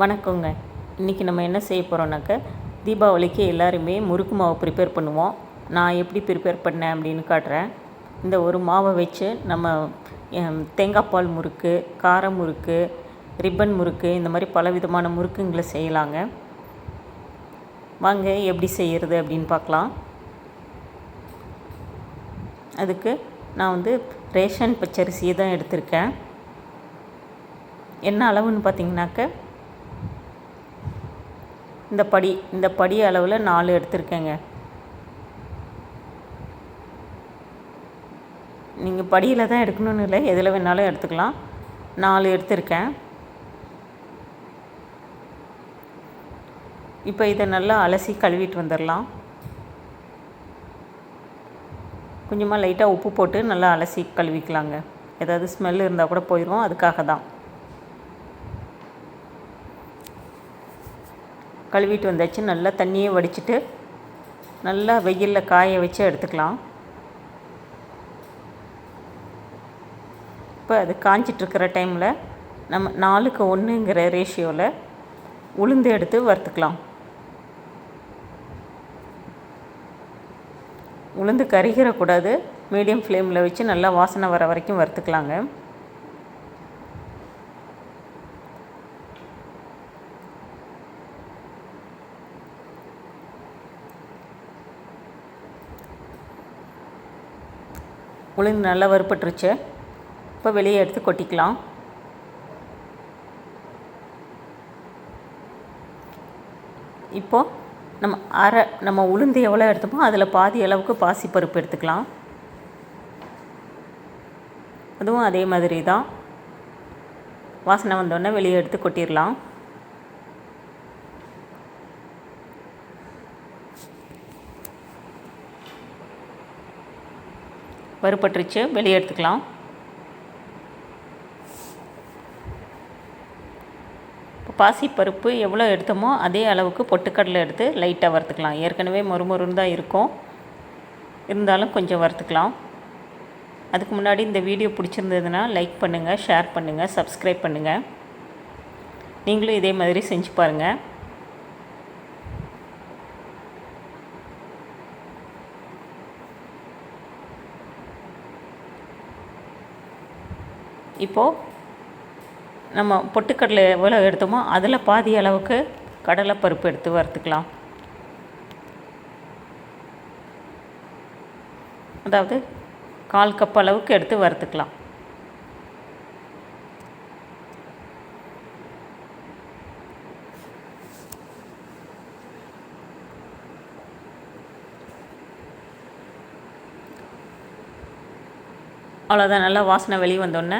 வணக்கங்க. இன்றைக்கி நம்ம என்ன செய்ய போகிறோம்னாக்க தீபாவளிக்கு எல்லாருமே முறுக்கு மாவு ப்ரிப்பேர் பண்ணுவோம். நான் எப்படி ப்ரிப்பேர் பண்ணேன் அப்படின்னு காட்டுறேன். இந்த ஒரு மாவை வச்சு நம்ம தேங்காய் பால் முறுக்கு கார முறுக்கு ரிப்பன் முறுக்கு இந்த மாதிரி பல விதமான முறுக்குங்களை செய்யலாங்க. வாங்க எப்படி செய்கிறது அப்படின்னு பார்க்கலாம். அதுக்கு நான் வந்து ரேஷன் பச்சரிசியை தான் எடுத்திருக்கேன். என்ன அளவுன்னு பார்த்தீங்கன்னாக்க இந்த படி இந்த படி அளவில் நாலு எடுத்திருக்கேங்க. நீங்கள் படியில் தான் எடுக்கணும்னு இல்லை எதில் வேணாலும் எடுத்துக்கலாம். நாலு எடுத்திருக்கேன். இப்போ இதை நல்லா அலசி கழுவிட்டு வந்துடலாம். கொஞ்சமாக லைட்டாக உப்பு போட்டு நல்லா அலசி கழுவிக்கலாங்க. ஏதாவது ஸ்மெல் இருந்தால் கூட போயிடும் அதுக்காக தான். கழுவிட்டு வந்தாச்சு. நல்லா தண்ணியை வடிச்சிட்டு நல்லா வெயிலில் காய வச்சு எடுத்துக்கலாம். இப்போ அது காஞ்சிட்ருக்கிற டைமில் நம்ம நாலுக்கு ஒன்றுங்கிற ரேஷியோவில் உளுந்து எடுத்து வறுத்துக்கலாம். உளுந்து கருகிறக்கூடாது மீடியம் ஃப்ளேமில் வச்சு நல்லா வாசனை வர வரைக்கும் வறுத்துக்கலாங்க. உளுந்து நல்லா வறுப்பட்டுருச்சு. இப்போ வெளியே எடுத்து கொட்டிக்கலாம். இப்போது நம்ம அரை நம்ம உளுந்து எவ்வளோ எடுத்தோமோ அதில் பாதி அளவுக்கு பாசிப்பருப்பு எடுத்துக்கலாம். அதுவும் அதே மாதிரி தான் வாசனை வந்தோடனே வெளியே எடுத்து கொட்டிடலாம். வறுபட்டுருச்சு. வெளியே எடுத்துக்கலாம். இப்போ பாசிப்பருப்பு எவ்வளோ எடுத்தோமோ அதே அளவுக்கு பொட்டுக்கடலை எடுத்து லைட்டாக வறுத்துக்கலாம். ஏற்கனவே மொறுமொறுன்னு தான் இருக்கும். இருந்தாலும் கொஞ்சம் வறுத்துக்கலாம். அதுக்கு முன்னாடி இந்த வீடியோ பிடிச்சிருந்ததுன்னா லைக் பண்ணுங்கள் ஷேர் பண்ணுங்கள் சப்ஸ்கிரைப் பண்ணுங்கள் நீங்களும் இதே மாதிரி செஞ்சு பாருங்கள் இப்போது நம்ம பொட்டுக்கடலை எவ்வளோ எடுத்தோமோ அதில் பாதி அளவுக்கு கடலைப்பருப்பு எடுத்து வறுத்துக்கலாம். அதாவது கால் கப் அளவுக்கு எடுத்து வறுத்துக்கலாம். அவ்வளோதான் நல்லா வாசனை வெளியே வந்தோடனே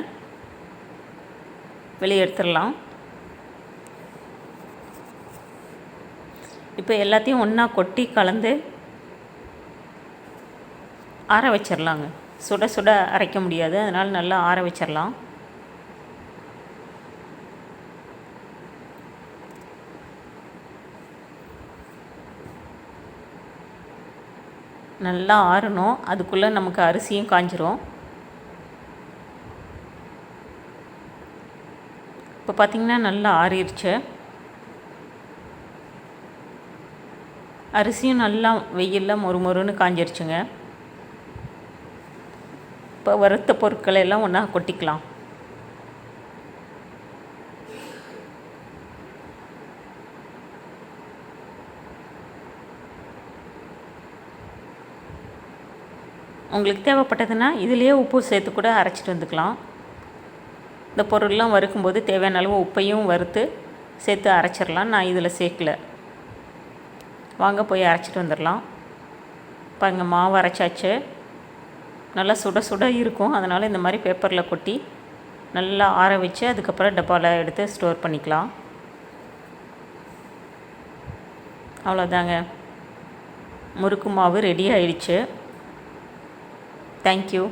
வெளியே எடுத்துடலாம் இப்போ எல்லாத்தையும் ஒன்றா கொட்டி கலந்து ஆற வச்சிடலாங்க. சுட சுட அரைக்க முடியாது. அதனால் நல்லா ஆற வச்சிடலாம். நல்லா ஆறணும். அதுக்குள்ளே நமக்கு அரிசியும் காஞ்சிரும். இப்போ பார்த்திங்கன்னா நல்லா ஆறிடுச்சு அரிசியும் நல்லா வெயிலில் மொறு மொறுன்னு காஞ்சிருச்சுங்க. இப்போ வறுத்த பொருட்களை எல்லாம் ஒன்றா கொட்டிக்கலாம். உங்களுக்கு தேவைப்பட்டதுன்னா இதுலேயே உப்பு சேர்த்து கூட அரைச்சிட்டு வந்துக்கலாம். இந்த பொருள்லாம் வறுக்கும்போது தேவையான அளவு உப்பையும் வறுத்து சேர்த்து அரைச்சிடலாம். நான் இதில் சேர்க்கல. வாங்க போய் அரைச்சிட்டு வந்துடலாம். பாருங்க மாவு அரைச்சாச்சு. நல்லா சுட சுட இருக்கும். அதனால் இந்த மாதிரி பேப்பரில் கொட்டி நல்லா ஆற வச்சு அதுக்கப்புறம் டப்பாவில் எடுத்து ஸ்டோர் பண்ணிக்கலாம். அவ்வளோதாங்க. முறுக்கு மாவு ரெடி ஆயிடுச்சு. தேங்க்யூ